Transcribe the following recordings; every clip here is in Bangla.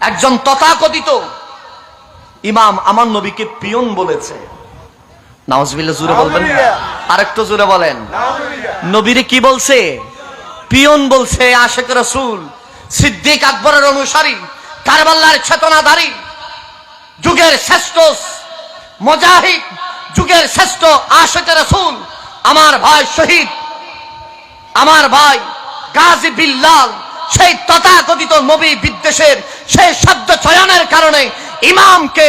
একজন তথাকথিত ইমাম আমার নবীকে পিয়ন বলেছে। বলবেন? আরেকটু বলেন। নবীরে কি বলছে? পিয়ন বলছে আশেক রসুল সিদ্দিক আকবরের অনুসারী কারবাল্লার চেতনাধারী যুগের শ্রেষ্ঠ মজাহিদ যুগের শ্রেষ্ঠ আশেক রসুল আমার ভাই শহীদ আমার ভাই গাজী বিল্লাল সেই তথাকথিত নবী বিদ্বেষের সেই শব্দ চয়নের কারণে ইমামকে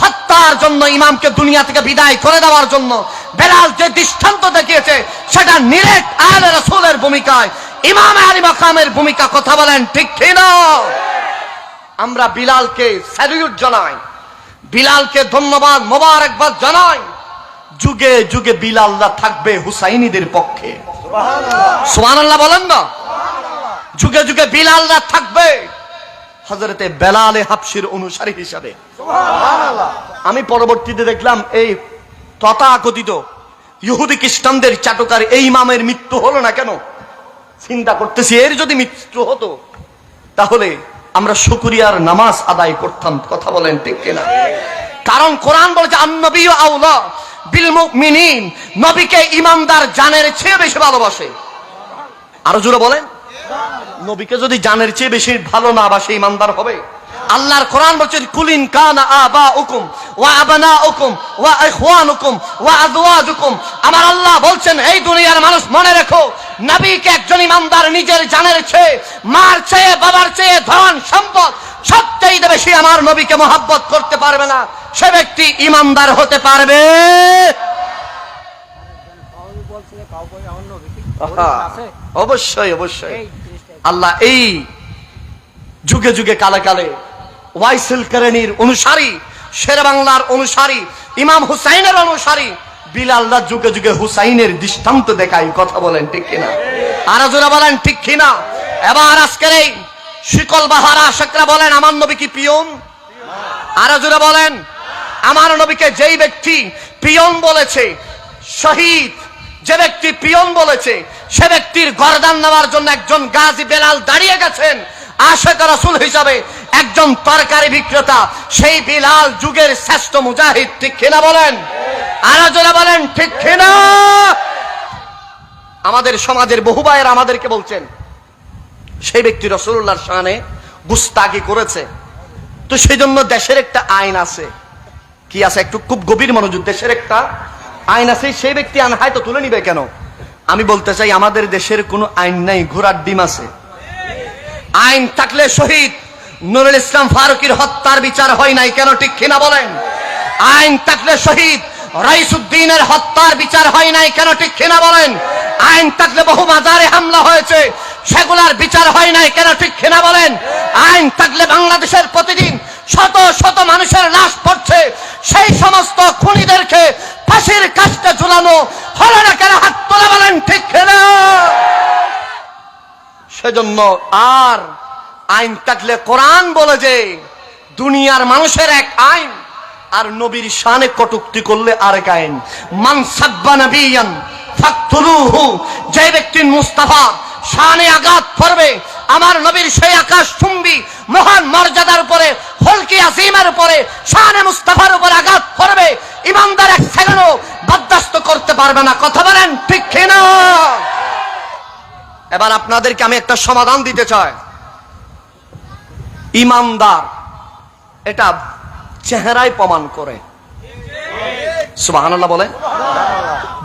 হত্যার জন্য, ইমামকে দুনিয়া থেকে বিদায় করে দেওয়ার জন্য বেলাল যে দৃষ্টান্ত দেখিয়েছে, সেটা নিরেট আলে রসুলের ভূমিকায়, ইমাম আলী মাকামের ভূমিকা কথা বলেন ঠিক কিনা? আমরা বিলালকে স্যালিউট জানাই, বিলালকে ধন্যবাদ মোবারকবাদ জানাই। যুগে যুগে বিলাল্লাহ থাকবে হুসাইনিদের পক্ষে। সুবহানাল্লাহ বলেন না? যুগে যুগে বিলাল্লাহ থাকবে। হজরতে বেলালে হাফসির অনুসারী হিসাবে। আমি পরবর্তীতে দেখলাম এই তথাকথিত ইহুদি খ্রিস্টানদের চাটকার এই ইমামের মৃত্যু হলো না কেন? চিন্তা করতেছি এর যদি মৃত্যু হতো তাহলে আমরা শুকুরিয়ার নামাজ আদায় করতাম কথা বলেন ঠিক কিনা? কারণ কোরআন বলেছে আন্নবী আউলা বিল মুমিনিন নবীকে ইমানদার জানের চেয়ে বেশি ভালোবাসে। আরও জোরে বলেন। নবীকে যদি জানের চেয়ে বেশি ভালো না বা বাসে ইমানদার হবে? আল্লাহর কোরআন বলছেন কুলিন কানা আবা উকুম ওয়া আবানা উকুম ওয়া ইখওয়ানুকুম ওয়া আজওয়াজুকুম। আমার আল্লাহ বলছেন, এই দুনিয়ার মানুষ মনে রেখো, নবীকে একজন ইমানদার নিজের জানের চেয়ে, মার চেয়ে, বাবার চেয়ে ধন সম্পদ সবচেয়ে বেশি আমার নবীকে মহাব্বত করতে পারবে না। সে ব্যক্তি ইমানদার হতে পারবে। অবশ্যই অবশ্যই। আল্লাহ এই যুগে যুগে কালে কালে ওয়াইসিল কেরানির অনুসারী শের বাংলার অনুসারী ইমাম হুসাইনের অনুসারী বিলাল্লাহ যুগে যুগে হুসাইনের দৃষ্টান্ত দেখাই কথা বলেন ঠিক কিনা? আর জোরা বলেন ঠিক কিনা? এবার আজকের এই শিকল বাহারা আশকরা বলেন আমার নবী কি পিয়ন? আর জোরা বলেন আমার নবীকে যেই ব্যক্তি পিয়ন বলেছে শহীদ যে ব্যক্তি পিয়ন বলেছে, সে ব্যক্তির গরদান নেওয়ার জন্য একজন গাজী বেলাল দাঁড়িয়ে গেছেন। আশেক রাসুল হিসাবে একজন তরকারি বিক্রেতা, সেই বিলাল যুগের শ্রেষ্ঠ মুজাহিদ, ঠিক কিনা বলেন? আরও বলেন, ঠিক কিনা? আমাদের সমাজের বহু ভাইয়ের আমাদেরকে বলছেন, সেই ব্যক্তি রসুল্লাহর শানে গুস্তাকি করেছে। তো সেই জন্য দেশের একটা আইন আছে। কি আছে? একটু খুব গভীর মনোযোগ, দেশের একটা আইন আছে সেই ব্যক্তি আইন হয়তো তুলে নিবে কেন? আমি বলতে চাই, আমাদের দেশের কোনো আইন নাই, ঘোড়ার ডিম আছে। আইন থাকলে শহীদ, নুরুল ইসলাম ফারুকির হত্যার বিচার হয় নাই কেন, ঠিক কিনা বলেন? আইন থাকলে শহীদ, রাইসুদ্দিনের হত্যার বিচার হয় নাই কেন, ঠিক কিনা বলেন? আইন থাকলে বহু মাজারে হামলা হয়েছে, সেগুলার বিচার হয় নাই কেন, ঠিক কিনা বলেন? আইন থাকলে বাংলাদেশের প্রতিদিন শত শত মানুষের লাশ পড়ছে, সেই সমস্ত খুনিদেরকে ফাঁসির কাজটা ঝুলানো হলো না কেন হাত তোলা বলেন ঠিক কিনা সেজন্য আর আইন থাকলে কোরআন বলে যে, দুনিয়ার মানুষের এক আইন, আর নবীর শানে কটুক্তি করলে আরেক আইন। মান সাব্বা নবিয়ান ফাকতুলুহু, যে ব্যক্তি মুস্তাফা শানে আঘাত করবে, আমার নবীর সেই আকাশ চুম্বি মহান মর্যাদার উপরে, হলকি আজিমের উপরে, শানে মুস্তাফার উপরে আঘাত করবে, ইমানদার এক সেকেন্ডও বরদাস্ত করতে পারবে না। কথা বলেন ঠিক কিনা? এবার আপনাদেরকে আমি একটা সমাধান দিতে চাই। ইমানদার এটা চেহারায় প্রমাণ করে। সুবহানাল্লাহ বলে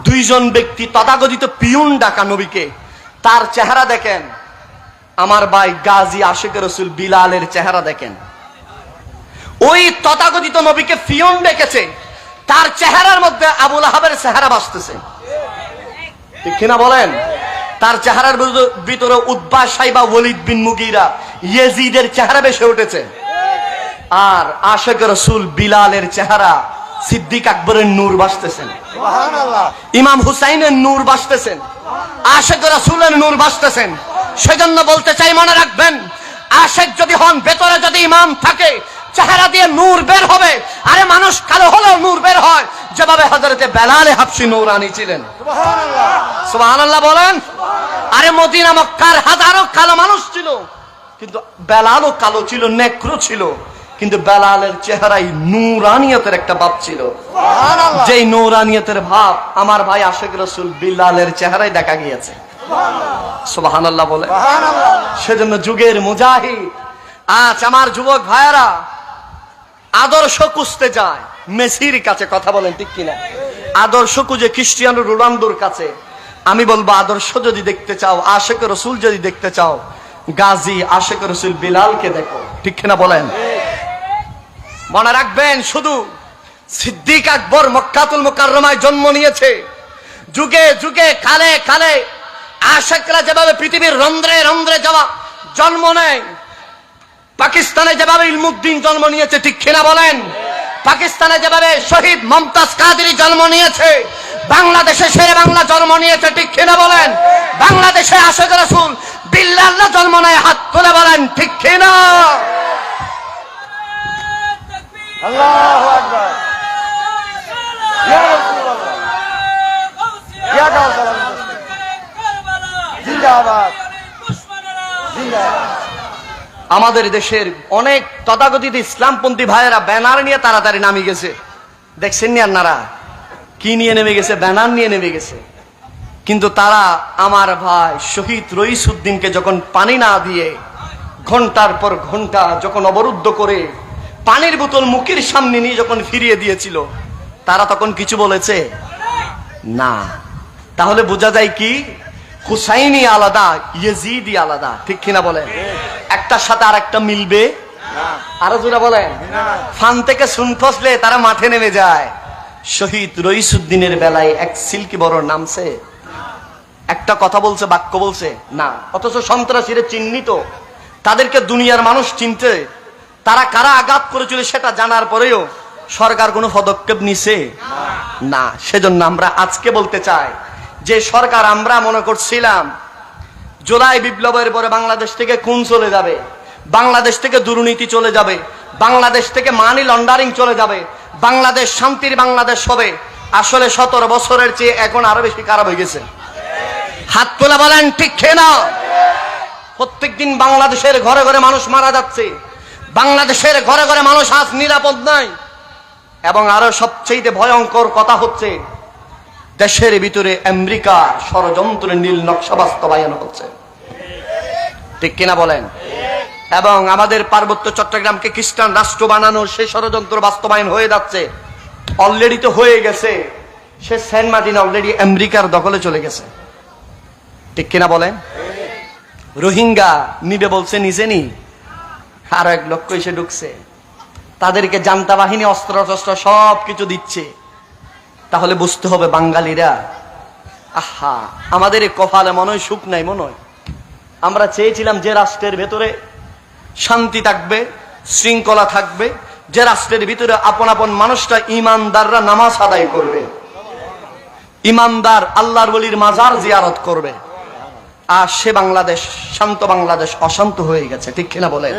দুইজন ব্যক্তি তথাকথিত পিয়ুন ডাকা নবীকে তার চেহারা দেখেন। আমার ভাই গাজী আশেক রসুল বিলালের চেহারা দেখেন। ওই তথাকথিত নবীকে পিয়ন ডেকেছে, তার চেহারার মধ্যে আবুল আহাবের চেহারা বাসতেছে ঠিক কিনা বলেন? তার চেহারার ভিতর- উদ্বাস সাইবা ওলিদ বিন মুগিরা ইয়েজিদের চেহারা বেসে উঠেছে। আর আশেক রসুল বিলালের চেহারা সিদ্দিক আকবরের নূর বাসতেছেন। ইমাম হুসাইনের নূর বাসতেছেন। আশেক রসুলের নূর বাসতেছেন। সেজন্য বলতে চাই মনে রাখবেন আশেক যদি হন ভেতরে যদি ইমাম থাকে চেহারা দিয়ে নূর বের হবে। আরে মানুষ কালো হলেও নূর বের যেভাবে হজরতে বেলালে হাফসি নূর আনিছিলেন সুবহানাল্লাহ। বলেন আরে মদিনা মক্কার হাজারো কালো মানুষ ছিল কিন্তু বেলালও কালো ছিল নেক্রো ছিল কিন্তু বেলালের চেহারায় নুরানিয়তের একটা ভাব ছিল। যেই নৌরানিয়তের ভাব আমার ভাই আশেক রসুল বিল্লালের চেহারায় দেখা গিয়েছে। সুবাহান আল্লাহ বলে সেজন্য যুগের মুজাহিদ আজ আমার যুবক ভাইয়ারা আদর্শ কুস্তে যায়। মেসির কাছে কথা বলেন, ঠিক কিনা? আদর্শ খুঁজে খ্রিস্টিয়ানো রোনাল্ডোর কাছে। আমি বলব, আদর্শ যদি দেখতে চাও, আশেক রসুল যদি দেখতে চাও, গাজী আশেক রসুল বিলালকে দেখো, ঠিক কিনা বলেন? মনে রাখবেন, শুধু সিদ্দিক আকবর মক্কাতুল মোকাররমায় জন্ম নিয়েছে। যুগে যুগে, কালে কালে আশেকরা যেভাবে পৃথিবীর রন্ধ্রে রন্ধ্রে যাওয়া জন্ম নেয়, পাকিস্তানে যেভাবে ইলমুদ্দিন জন্ম নিয়েছে, ঠিক কিনা বলেন? পাকিস্তানে যেভাবে শহীদ মমতাজ কাদেরি জন্ম নিয়েছে বাংলাদেশে শেরে বাংলা জন্ম নিয়েছে ঠিক কিনা বলেন? বাংলাদেশে আশেক রসুল বিল্লাল্লাহ জন্ম নেয় হাত তুলে বলেন ঠিক কিনা? আল্লাহু আকবার। ইয়া রাসূলুল্লাহ ইয়া জিন্দাবাদ। আমাদের দেশের অনেক তথাকথিত ইসলামপন্থী ভাইয়েরা ব্যানার নিয়ে তাড়াতাড়ি নামি গেছে। দেখছেন নি আপনারা? কি নিয়ে নেমে গেছে? ব্যানার নিয়ে নেমে গেছে। কিন্তু তারা আমার ভাই শহীদ রইসুদ্দিনকে যখন পানি না দিয়ে ঘণ্টার পর ঘণ্টা যখন অবরুদ্ধ করে পানির বোতল মুখের সামনে নিয়ে যখন ফিরিয়ে দিয়েছিল, তারা তখন কিছু বলেছে? না। তাহলে বোঝা যায় কি? হুসাইনি আলাদা ইয়েজিদি আলাদা। ঠিক কিনা বলেন? একটার সাথে আর একটা মিলবে আরও জোরা বলেন। ফান থেকে শুন ফসলে তারা মাঠে নেমে যায়। শহীদ রইসুদ্দিনের বেলায় এক সিল্কি বড় নামছে। একটা কথা বলছে বাক্য বলছে? না। অথচ সন্ত্রাসীরা চিহ্নিত। তাদেরকে দুনিয়ার মানুষ চিনতে তারা কারা আঘাত করেছিল সেটা জানার পরেও সরকার কোনো পদক্ষেপ নিছে? না। সেজন্য আমরা আজকে বলতে চাই যে সরকার আমরা মনে করছিলাম জুলাই বিপ্লবের পরে বাংলাদেশ থেকে খুন চলে যাবে। বাংলাদেশ থেকে দুর্নীতি চলে যাবে। বাংলাদেশ থেকে মানি লন্ডারিং চলে যাবে। বাংলাদেশ শান্তির বাংলাদেশ হবে। আসলে সতেরো বছরের চেয়ে এখন আরও বেশি খারাপ হয়ে গেছে। হাত তোলা বলেন, ঠিক খেয়ে না প্রত্যেক দিন বাংলাদেশের ঘরে ঘরে মানুষ মারা যাচ্ছে। বাংলাদেশের ঘরে ঘরে মানুষ আজ নিরাপদ নাই। এবং আরও সবচেয়ে ভয়ঙ্কর কথা হচ্ছে দেশের ভিতরে আমেরিকা ষড়যন্ত্রের নীল নকশা বাস্তবায়ন হচ্ছে ঠিক কিনা বলেন? এবং আমাদের পার্বত্য চট্টগ্রামকে খ্রিস্টান রাষ্ট্র বানানোর সেই ষড়যন্ত্র বাস্তবায়ন হয়ে যাচ্ছে। অলরেডি তো হয়ে গেছে। সে সেন্ট মার্টিন অলরেডি আমেরিকার দখলে চলে গেছে। ঠিক কিনা বলেন? রোহিঙ্গা নিবে বলছে নিজে নি। আরও এক লক্ষ এসে ঢুকছে। তাদেরকে জান্তা বাহিনী অস্ত্র সব কিছু দিচ্ছে। তাহলে বুঝতে হবে বাঙালিরা আহা আমাদের এই কপালে মনে হয় সুখ নাই মনে হয়। আমরা চেয়েছিলাম যে রাষ্ট্রের ভেতরে শান্তি থাকবে শৃঙ্খলা থাকবে যে রাষ্ট্রের ভিতরে আপন আপন মানুষটা ইমানদাররা নামাজ আদায় করবে। ইমানদার আল্লাহর বলির মাজার জিয়ারত করবে। আর সে বাংলাদেশ শান্ত বাংলাদেশ অশান্ত হয়ে গেছে ঠিক কিনা বলে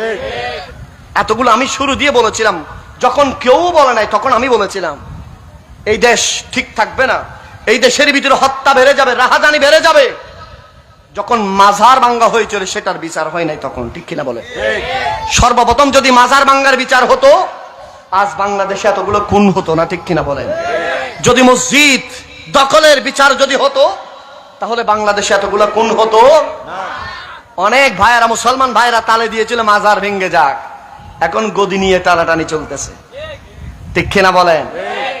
এতগুলো আমি শুরু দিয়ে বলেছিলাম যখন কেউ বলে নাই তখন আমি বলেছিলাম। এই দেশ ঠিক থাকবে না। এই দেশের ভিতরে হত্যা বেড়ে যাবে, রাহাজানি বেড়ে যাবে। যখন মাজার বাঙ্গা হয়েছিল, সেটার বিচার হয় নাই তখন, ঠিক কিনা বলে? সর্বপ্রথম যদি মাজার বাঙ্গার বিচার হতো, আজ বাংলাদেশে এতগুলো খুন হতো না, ঠিক কিনা বলেন? যদি মসজিদ দখলের বিচার যদি হতো, তাহলে বাংলাদেশে এতগুলো খুন হতো। অনেক ভাইয়েরা, মুসলমান ভাইয়েরা তালে দিয়েছিল, মাজার ভেঙ্গে যাক। এখন গদি নিয়ে টানাটানি চলতেছে। ঠিক কিনা বলেন?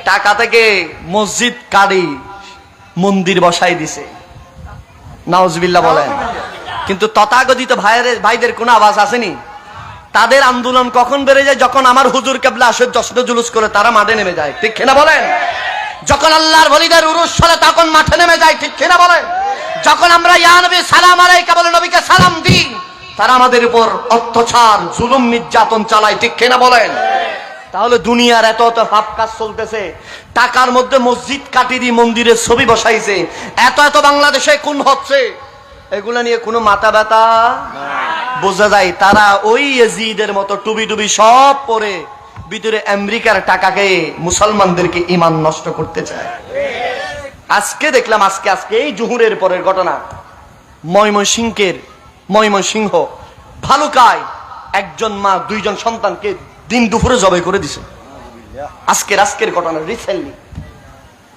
টাকা থেকে মসজিদ কারি মন্দির বসাই দিছে। নাউজবিল্লা বলেন। কিন্তু তথাগতিত ভাইয়ের ভাইদের কোনো আওয়াজ আসেনি। তাদের আন্দোলন কখন বেড়ে যায়? যখন আমার হুজুর কেবলা আসে জশ্ন জুলুস করে তারা মাঠে নেমে যায়। ঠিক কিনা বলেন? যখন আল্লাহর বলিদের উরুস চলে, তখন মাঠে নেমে যায়। ঠিক কিনা বলেন? যখন আমরা, ইয়া নবী, সালাম আলাইকা বলে নবীকে সালাম দিই, তারা আমাদের উপর অত্যাচার, জুলুম, নির্যাতন চালায়। ঠিক কিনা বলেন? তাহলে দুনিয়ার এত এত পাপ কাজ চলতেছে। টাকার মধ্যে মসজিদ কাটিয়ে মন্দিরের ছবি বসাইছে। এত এত বাংলাদেশে কোন হচ্ছে। এগুলা নিয়ে কোনো মাথা ব্যথা বোঝা যায় তারা ওই এজিদের মতো টুবি টুবি সব পরে ভিতরে আমেরিকার টাকাকে, মুসলমানদেরকে ইমান নষ্ট করতে চায়। আজকে দেখলাম আজকে আজকে এই জুহুরের পরের ঘটনা। ময়মনসিংহের, ময়মনসিংহ, ভালুকায় একজন মা, দুইজন সন্তানকে দিন দুপুরে জবাই করে দিছে। আজকের আজকের ঘটনা রিসেন্টলি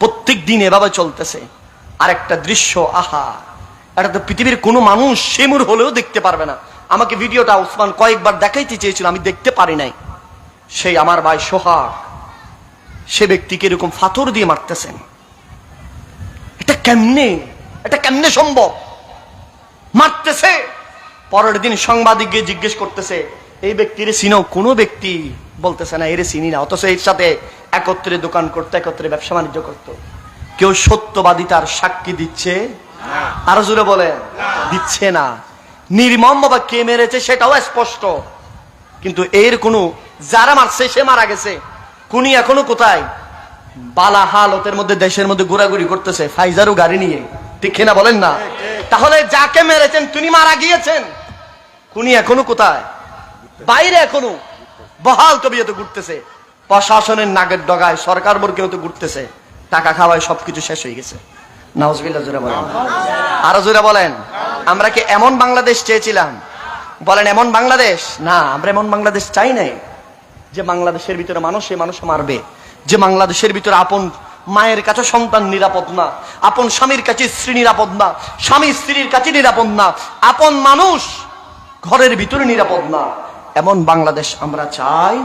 প্রত্যেক দিন এভাবে চলতেছে। আর একটা দৃশ্য আহা! এটা তো পৃথিবীর কোনো মানুষ সেমুর হলেও দেখতে পারবে না। আমাকে ভিডিওটা উসমান কয়েকবার দেখাইতে চেয়েছিল আমি দেখতে পারি নাই। সেই আমার ভাই সোহাগ সে ব্যক্তিকে এরকম ফাথর দিয়ে মারতেছেন এটা কেমনে? এটা কেমনে সম্ভব? মারতেছে! পরের দিন সাংবাদিক গিয়ে জিজ্ঞেস করতেছে এই ব্যক্তির চিনো কোনো ব্যক্তি বলতেছে না এর চিনি না অথচ এর সাথে একত্রে দোকান করতো একত্রে ব্যবসা বাণিজ্য করতো। কেউ সত্যবাদী তার সাক্ষী দিচ্ছে? আরও জোরে বলে দিচ্ছে না। নির্মম বাবা কে মেরেছে সেটাও স্পষ্ট। কিন্তু এর কোনো যারা মারছে সে মারা গেছে। কুনি এখনও কোথায়? বালা হালতের মধ্যে দেশের মধ্যে ঘোরাঘুরি করতেছে ফাইজারও গাড়ি নিয়ে। ঠিক কিনা বলেন না? তাহলে যাকে মেরেছেন তিনি মারা গিয়েছেন। কুনি এখনও কোথায়? বাইরে এখনও বহাল তবিয়তে ঘুরতেছে। প্রশাসনের নাগের ডগায়, সরকার বর্গেও তো ঘুরতেছে। টাকা খাওয়ায় সবকিছু শেষ হয়ে গেছে। আরও জোরে বলেন। আমরা কি এমন বাংলাদেশ চেয়েছিলাম? বলেন, এমন বাংলাদেশ? না, আমরা এমন বাংলাদেশ চাই নাই যে বাংলাদেশের ভিতরে মানুষ মানুষ মারবে। যে বাংলাদেশের ভিতরে আপন মায়ের কাছে সন্তান নিরাপদ না, আপন স্বামীর কাছে স্ত্রী নিরাপদ না, স্বামী স্ত্রীর কাছে নিরাপদ না, আপন মানুষ ঘরের ভিতরে নিরাপদ না। এমন বাংলাদেশ আমরা চাই।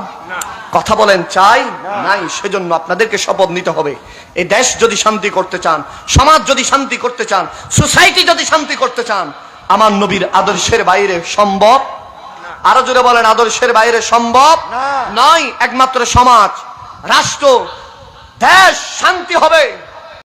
কথা বলেন চাই? নাই সেজন্য আপনাদেরকে শপথ নিতে হবে। এই দেশ যদি শান্তি করতে চান সমাজ যদি শান্তি করতে চান সোসাইটি যদি শান্তি করতে চান আমার নবীর আদর্শের বাইরে সম্ভব? আরও জোরে বলেন আদর্শের বাইরে সম্ভব? নয় একমাত্র সমাজ রাষ্ট্র দেশ শান্তি হবে।